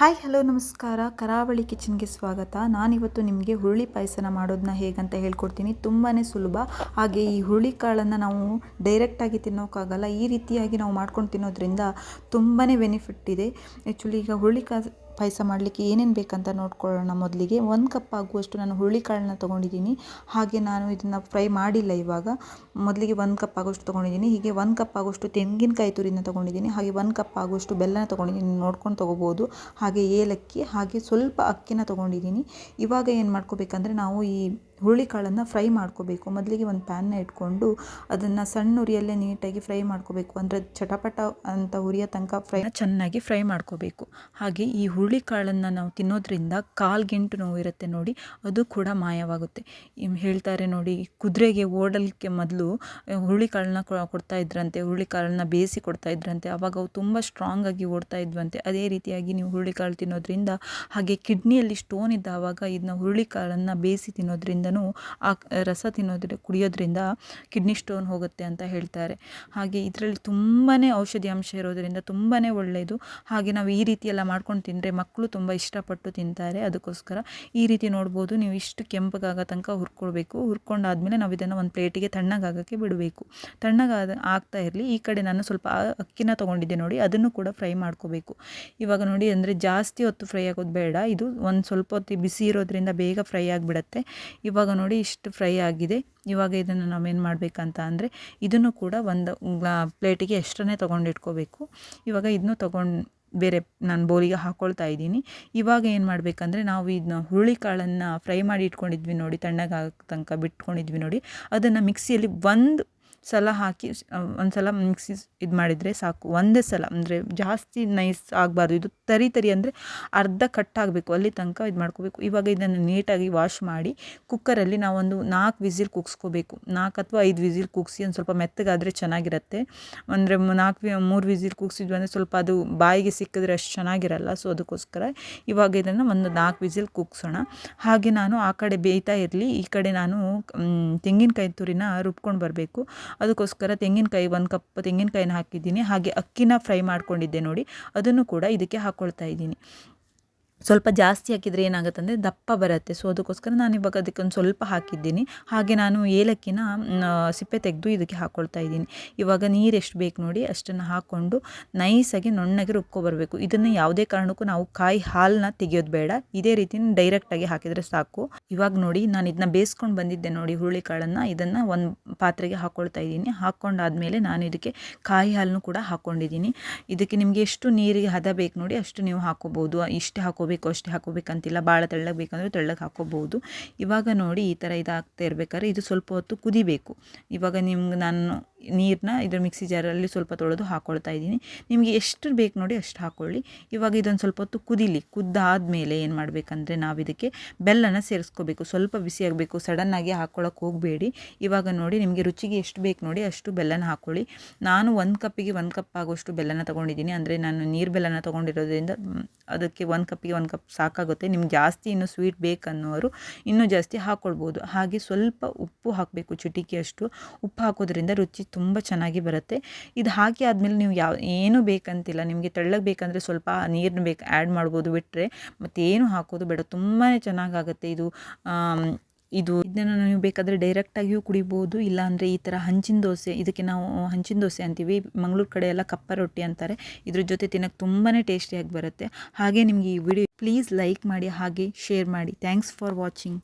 Hi, hello, ನಮಸ್ಕಾರ. ಕರಾವಳಿ ಕಿಚನ್ಗೆ ಸ್ವಾಗತ. ನಾನಿವತ್ತು ನಿಮಗೆ ಹುರುಳಿ ಪಾಯಸನ ಮಾಡೋದನ್ನ ಹೇಗಂತ ಹೇಳ್ಕೊಡ್ತೀನಿ. ತುಂಬಾ ಸುಲಭ. ಹಾಗೆ ಈ ಹುರುಳಿ ಕಾಳನ್ನು ನಾವು ಡೈರೆಕ್ಟಾಗಿ ತಿನ್ನೋಕ್ಕಾಗಲ್ಲ. ಈ ರೀತಿಯಾಗಿ ನಾವು ಮಾಡ್ಕೊಂಡು ತಿನ್ನೋದ್ರಿಂದ ತುಂಬಾ ಬೆನಿಫಿಟ್ ಇದೆ. ಆ್ಯಕ್ಚುಲಿ ಈಗ ಹುರುಳಿ ಕಾ ಪಾಯಸ ಮಾಡಲಿಕ್ಕೆ ಏನೇನು ಬೇಕಂತ ನೋಡ್ಕೊಳ್ಳೋಣ ಮೊದಲಿಗೆ. ಒಂದು ಕಪ್ ಆಗುವಷ್ಟು ನಾನು ಹುರುಳಿಕಾಳನ್ನ ತೊಗೊಂಡಿದ್ದೀನಿ. ಹಾಗೆ ನಾನು ಇದನ್ನು ಫ್ರೈ ಮಾಡಿಲ್ಲ ಇವಾಗ. ಮೊದಲಿಗೆ ಒಂದು ಕಪ್ ಆಗುವಷ್ಟು ತೊಗೊಂಡಿದ್ದೀನಿ. ಹೀಗೆ ಒಂದು ಕಪ್ ಆಗುವಷ್ಟು ತೆಂಗಿನಕಾಯಿ ತುರಿನ ತೊಗೊಂಡಿದ್ದೀನಿ. ಹಾಗೆ ಒಂದು ಕಪ್ ಆಗುವಷ್ಟು ಬೆಲ್ಲನ ತೊಗೊಂಡಿದ್ದೀನಿ. ನೋಡ್ಕೊಂಡು ತೊಗೋಬೋದು. ಹಾಗೆ ಏಲಕ್ಕಿ, ಹಾಗೆ ಸ್ವಲ್ಪ ಅಕ್ಕಿನ ತೊಗೊಂಡಿದ್ದೀನಿ. ಇವಾಗ ಏನು ಮಾಡ್ಕೋಬೇಕಂದ್ರೆ ನಾವು ಈ ಹುರುಳಿಕಾಳನ್ನು ಫ್ರೈ ಮಾಡ್ಕೋಬೇಕು. ಮೊದಲಿಗೆ ಒಂದು ಪ್ಯಾನ್ನ ಇಟ್ಕೊಂಡು ಅದನ್ನು ಸಣ್ಣ ಉರಿಯಲ್ಲೇ ನೀಟಾಗಿ ಫ್ರೈ ಮಾಡ್ಕೋಬೇಕು. ಅಂದರೆ ಚಟಪಟ ಅಂತ ಉರಿಯ ತನಕ ಫ್ರೈ ಚೆನ್ನಾಗಿ ಫ್ರೈ ಮಾಡ್ಕೋಬೇಕು. ಹಾಗೆ ಈ ಹುರುಳಿಕಾಳನ್ನು ನಾವು ತಿನ್ನೋದ್ರಿಂದ ಕಾಲು ಗೆಂಟು ನೋವು ಇರುತ್ತೆ ನೋಡಿ, ಅದು ಕೂಡ ಮಾಯವಾಗುತ್ತೆ. ಹೇಳ್ತಾರೆ ನೋಡಿ, ಕುದುರೆಗೆ ಓಡಲಿಕ್ಕೆ ಮೊದಲು ಹುರುಳಿಕಾಳನ್ನ ಕೊಡ್ತಾ ಇದ್ರಂತೆ, ಹುರುಳಿಕಾಳನ್ನ ಬೇಯಿಸಿ ಕೊಡ್ತಾ ಇದ್ರಂತೆ, ಅವಾಗ ಅವು ತುಂಬ ಸ್ಟ್ರಾಂಗ್ ಆಗಿ ಓಡ್ತಾ ಇದ್ವಂತೆ. ಅದೇ ರೀತಿಯಾಗಿ ನೀವು ಹುರುಳಿಕಾಳು ತಿನ್ನೋದ್ರಿಂದ, ಹಾಗೆ ಕಿಡ್ನಿಯಲ್ಲಿ ಸ್ಟೋನ್ ಇದ್ದಾವಾಗ ಇದನ್ನ ಹುರುಳಿಕಾಳನ್ನು ಬೇಯಿಸಿ ತಿನ್ನೋದ್ರಿಂದ ಆ ರಸ ತಿನ್ನೋದ್ರ, ಕುಡಿಯೋದ್ರಿಂದ ಕಿಡ್ನಿ ಸ್ಟೋನ್ ಹೋಗುತ್ತೆ ಅಂತ ಹೇಳ್ತಾರೆ. ಹಾಗೆ ಇದರಲ್ಲಿ ತುಂಬಾ ಔಷಧಿ ಅಂಶ ಇರೋದರಿಂದ ತುಂಬಾ ಒಳ್ಳೆಯದು ಹಾಗೆ ನಾವು ಈ ರೀತಿಯೆಲ್ಲ ಮಾಡ್ಕೊಂಡು ತಿಂದರೆ ಮಕ್ಕಳು ತುಂಬ ಇಷ್ಟಪಟ್ಟು ತಿಂತಾರೆ. ಅದಕ್ಕೋಸ್ಕರ ಈ ರೀತಿ ನೋಡ್ಬೋದು, ನೀವು ಇಷ್ಟು ಕೆಂಪಗಾಗೋ ತನಕ ಹುರ್ಕೊಳ್ಬೇಕು. ಹುರ್ಕೊಂಡಾದ್ಮೇಲೆ ನಾವು ಇದನ್ನು ಒಂದು ಪ್ಲೇಟಿಗೆ ತಣ್ಣಗಾಗೋಕ್ಕೆ ಬಿಡಬೇಕು. ತಣ್ಣಗಾದ ಆಗ್ತಾ ಇರಲಿ. ಈ ಕಡೆ ನಾನು ಸ್ವಲ್ಪ ಅಕ್ಕಿನ ತೊಗೊಂಡಿದ್ದೆ ನೋಡಿ, ಅದನ್ನು ಕೂಡ ಫ್ರೈ ಮಾಡ್ಕೋಬೇಕು. ಇವಾಗ ನೋಡಿ, ಅಂದರೆ ಜಾಸ್ತಿ ಹೊತ್ತು ಫ್ರೈ ಆಗೋದು ಬೇಡ. ಇದು ಒಂದು ಸ್ವಲ್ಪ ಹೊತ್ತು ಬಿಸಿ ಇರೋದ್ರಿಂದ ಬೇಗ ಫ್ರೈ ಆಗಿಬಿಡತ್ತೆ. ಇವಾಗ ಇವಾಗ ನೋಡಿ ಇಷ್ಟು ಫ್ರೈ ಆಗಿದೆ. ಇವಾಗ ಇದನ್ನು ನಾವೇನು ಮಾಡಬೇಕಂತ ಅಂದರೆ ಇದನ್ನು ಕೂಡ ಒಂದು ಪ್ಲೇಟಿಗೆ ಎಷ್ಟನ್ನೇ ತೊಗೊಂಡಿಟ್ಕೋಬೇಕು. ಇವಾಗ ಇದನ್ನು ತೊಗೊಂಡು ಬೇರೆ ನಾನು ಬೋಲಿಗೆ ಹಾಕ್ಕೊಳ್ತಾ ಇದ್ದೀನಿ. ಇವಾಗ ಏನು ಮಾಡಬೇಕಂದ್ರೆ ನಾವು ಇದನ್ನ ಹುರುಳಿಕಾಳನ್ನು ಫ್ರೈ ಮಾಡಿ ಇಟ್ಕೊಂಡಿದ್ವಿ ನೋಡಿ, ತಣ್ಣಗಾಗ ತನಕ ಬಿಟ್ಕೊಂಡಿದ್ವಿ ನೋಡಿ, ಅದನ್ನು ಮಿಕ್ಸಿಯಲ್ಲಿ ಒಂದು ಸಲ ಹಾಕಿ ಒಂದು ಸಲ ಮಿಕ್ಸಿ ಇದು ಮಾಡಿದರೆ ಸಾಕು. ಒಂದೇ ಸಲ, ಅಂದರೆ ಜಾಸ್ತಿ ನೈಸ್ ಆಗಬಾರ್ದು. ಇದು ತರಿ ತರಿ ಅಂದರೆ ಅರ್ಧ ಕಟ್ಟಾಗಬೇಕು ಅಲ್ಲಿ ತನಕ ಇದು ಮಾಡ್ಕೋಬೇಕು. ಇವಾಗ ಇದನ್ನು ನೀಟಾಗಿ ವಾಶ್ ಮಾಡಿ ಕುಕ್ಕರಲ್ಲಿ ನಾವೊಂದು ನಾಲ್ಕು ವಿಸಿಲ್ ಕುಗ್ಸ್ಕೋಬೇಕು. ನಾಲ್ಕು ಅಥವಾ ಐದು ವಿಸಿಲ್ ಕುಗ್ಸಿ ಒಂದು ಸ್ವಲ್ಪ ಮೆತ್ತಗಾದರೆ ಚೆನ್ನಾಗಿರುತ್ತೆ. ಅಂದರೆ ನಾಲ್ಕು ಮೂರು ವಿಸಿಲ್ ಕುಗ್ಸಿದ್ವಿ ಅಂದರೆ ಸ್ವಲ್ಪ ಅದು ಬಾಯಿಗೆ ಸಿಕ್ಕಿದ್ರೆ ಅಷ್ಟು ಚೆನ್ನಾಗಿರಲ್ಲ. ಸೊ, ಅದಕ್ಕೋಸ್ಕರ ಇವಾಗ ಇದನ್ನು ಒಂದು ನಾಲ್ಕು ವಿಸಿಲ್ ಕುಗ್ಸೋಣ. ಹಾಗೆ ನಾನು ಆ ಕಡೆ ಬೇಯ್ತಾ ಇರಲಿ. ಈ ಕಡೆ ನಾನು ತೆಂಗಿನಕಾಯಿ ತುರಿನ ರುಬ್ಕೊಂಡು ಬರಬೇಕು. ಅದಕ್ಕೋಸ್ಕರ ತೆಂಗಿನಕಾಯಿ ಒಂದು ಕಪ್ ತೆಂಗಿನಕಾಯಿನ ಹಾಕಿದ್ದೀನಿ. ಹಾಗೆ ಅಕ್ಕಿನ ಫ್ರೈ ಮಾಡ್ಕೊಂಡಿದ್ದೆ ನೋಡಿ. ಅದನ್ನು ಕೂಡ ಇದಕ್ಕೆ ಹಾಕ್ಕೊಳ್ತಾ ಇದ್ದೀನಿ. ಸ್ವಲ್ಪ ಜಾಸ್ತಿ ಹಾಕಿದರೆ ಏನಾಗುತ್ತೆ ದಪ್ಪ ಬರುತ್ತೆ. ಸೊ ಅದಕ್ಕೋಸ್ಕರ ನಾನು ಇವಾಗ ಅದಕ್ಕೊಂದು ಸ್ವಲ್ಪ ಹಾಕಿದ್ದೀನಿ. ಹಾಗೆ ನಾನು ಏಲಕ್ಕಿನ ಸಿಪ್ಪೆ ತೆಗೆದು ಇದಕ್ಕೆ ಹಾಕ್ಕೊಳ್ತಾ ಇದ್ದೀನಿ. ಇವಾಗ ನೀರು ಎಷ್ಟು ಬೇಕು ನೋಡಿ ಅಷ್ಟನ್ನು ಹಾಕ್ಕೊಂಡು ನೈಸಾಗಿ ನುಣ್ಣಗೆ ರುಬ್ಕೊಬರಬೇಕು ಇದನ್ನು ಯಾವುದೇ ಕಾರಣಕ್ಕೂ ನಾವು ಕಾಯಿ ಹಾಲನ್ನ ತೆಗೆಯೋದು ಬೇಡ. ಇದೇ ರೀತಿ ಡೈರೆಕ್ಟಾಗಿ ಹಾಕಿದರೆ ಸಾಕು. ಇವಾಗ ನೋಡಿ ನಾನು ಇದನ್ನ ಬೇಯಿಸ್ಕೊಂಡು ಬಂದಿದ್ದೆ ನೋಡಿ ಹುರುಳಿಕಾಳನ್ನು. ಇದನ್ನು ಒಂದು ಪಾತ್ರೆಗೆ ಹಾಕ್ಕೊಳ್ತಾ ಇದ್ದೀನಿ. ಹಾಕ್ಕೊಂಡಾದ್ಮೇಲೆ ನಾನು ಇದಕ್ಕೆ ಕಾಯಿ ಹಾಲನ್ನು ಕೂಡ ಹಾಕ್ಕೊಂಡಿದ್ದೀನಿ ಇದಕ್ಕೆ ನಿಮಗೆ ಎಷ್ಟು ನೀರಿಗೆ ಹದ ಬೇಕು ನೋಡಿ ಅಷ್ಟು ನೀವು ಹಾಕೋಬೋದು. ಇಷ್ಟೇ ಹಾಕೋ ಹಾಕೋಬೇಕು, ಅಷ್ಟೇ ಹಾಕೋಬೇಕಂತಿಲ್ಲ. ಭಾಳ ತೆಳ್ಳಗೆ ಬೇಕಂದರೆ ತೆಳ್ಳಗೆ ಹಾಕೋಬೋದು ಇವಾಗ ನೋಡಿ ಈ ಥರ ಇದಾಗ್ತಾ ಇರ್ಬೇಕಾದ್ರೆ ಇದು ಸ್ವಲ್ಪ ಹೊತ್ತು ಕುದಿಬೇಕು. ಇವಾಗ ನಿಮ್ಗೆ ನಾನು ನೀರನ್ನ ಇದ್ರ ಮಿಕ್ಸಿ ಜಾರಲ್ಲಿ ಸ್ವಲ್ಪ ತೊಳೆದು ಹಾಕ್ಕೊಳ್ತಾ ಇದ್ದೀನಿ. ನಿಮಗೆ ಎಷ್ಟು ಬೇಕು ನೋಡಿ ಅಷ್ಟು ಹಾಕ್ಕೊಳ್ಳಿ ಇವಾಗ ಇದೊಂದು ಸ್ವಲ್ಪ ಹೊತ್ತು ಕುದಿಲಿ. ಕುದ್ದಾದಮೇಲೆ ಏನು ಮಾಡಬೇಕಂದ್ರೆ ನಾವು ಇದಕ್ಕೆ ಬೆಲ್ಲನ ಸೇರಿಸ್ಕೋಬೇಕು. ಸ್ವಲ್ಪ ಬಿಸಿ ಆಗಬೇಕು. ಸಡನ್ನಾಗಿ ಹಾಕ್ಕೊಳ್ಳೋಕೆ ಹೋಗಬೇಡಿ. ಇವಾಗ ನೋಡಿ ನಿಮಗೆ ರುಚಿಗೆ ಎಷ್ಟು ಬೇಕು ನೋಡಿ ಅಷ್ಟು ಬೆಲ್ಲನ ಹಾಕ್ಕೊಳ್ಳಿ ನಾನು ಒಂದು ಕಪ್ಪಿಗೆ ಒಂದು ಕಪ್ ಆಗೋಷ್ಟು ಬೆಲ್ಲನ ತೊಗೊಂಡಿದ್ದೀನಿ. ಅಂದರೆ ನಾನು ನೀರು ಬೆಲ್ಲನ ತೊಗೊಂಡಿರೋದ್ರಿಂದ ಅದಕ್ಕೆ ಒಂದು ಕಪ್ಪಿಗೆ ಒಂದು ಕಪ್ ಸಾಕಾಗುತ್ತೆ. ನಿಮ್ಗೆ ಜಾಸ್ತಿ ಇನ್ನೂ ಸ್ವೀಟ್ ಬೇಕನ್ನೋರು ಇನ್ನೂ ಜಾಸ್ತಿ ಹಾಕ್ಕೊಳ್ಬೋದು ಹಾಗೆ ಸ್ವಲ್ಪ ಉಪ್ಪು ಹಾಕಬೇಕು ಚಿಟಿಕೆಯಷ್ಟು. ಉಪ್ಪು ಹಾಕೋದ್ರಿಂದ ರುಚಿ ತುಂಬ ಚೆನ್ನಾಗಿ ಬರುತ್ತೆ. ಇದು ಹಾಕಿ ಆದಮೇಲೆ ನೀವು ಯಾವ, ಏನೂ ಬೇಕಂತಿಲ್ಲ. ನಿಮಗೆ ತೆಳ್ಳಗೆ ಬೇಕಂದರೆ ಸ್ವಲ್ಪ ನೀರನ್ನ ಬೇಕು, ಆ್ಯಡ್ ಮಾಡ್ಬೋದು ಬಿಟ್ಟರೆ ಮತ್ತೇನು ಹಾಕೋದು ಬೇಡ. ತುಂಬಾ ಚೆನ್ನಾಗಾಗುತ್ತೆ ಇದು. ಇದು ಇದನ್ನು ನೀವು ಬೇಕಾದರೆ ಡೈರೆಕ್ಟಾಗಿಯೂ ಕುಡಿಬೋದು. ಇಲ್ಲಾಂದರೆ ಈ ಥರ ಹಂಚಿನ ದೋಸೆ, ಇದಕ್ಕೆ ನಾವು ಹಂಚಿನ ದೋಸೆ ಅಂತೀವಿ. ಮಂಗಳೂರು ಕಡೆ ಎಲ್ಲ ಕಪ್ಪ ರೊಟ್ಟಿ ಅಂತಾರೆ. ಇದ್ರ ಜೊತೆ ತಿನ್ನೋಕ್ಕೆ ತುಂಬಾ ಟೇಸ್ಟಿಯಾಗಿ ಬರುತ್ತೆ. ಹಾಗೆ ನಿಮಗೆ ಈ ವಿಡಿಯೋ, ಪ್ಲೀಸ್ ಲೈಕ್ ಮಾಡಿ, ಹಾಗೆ ಶೇರ್ ಮಾಡಿ. Thanks for watching.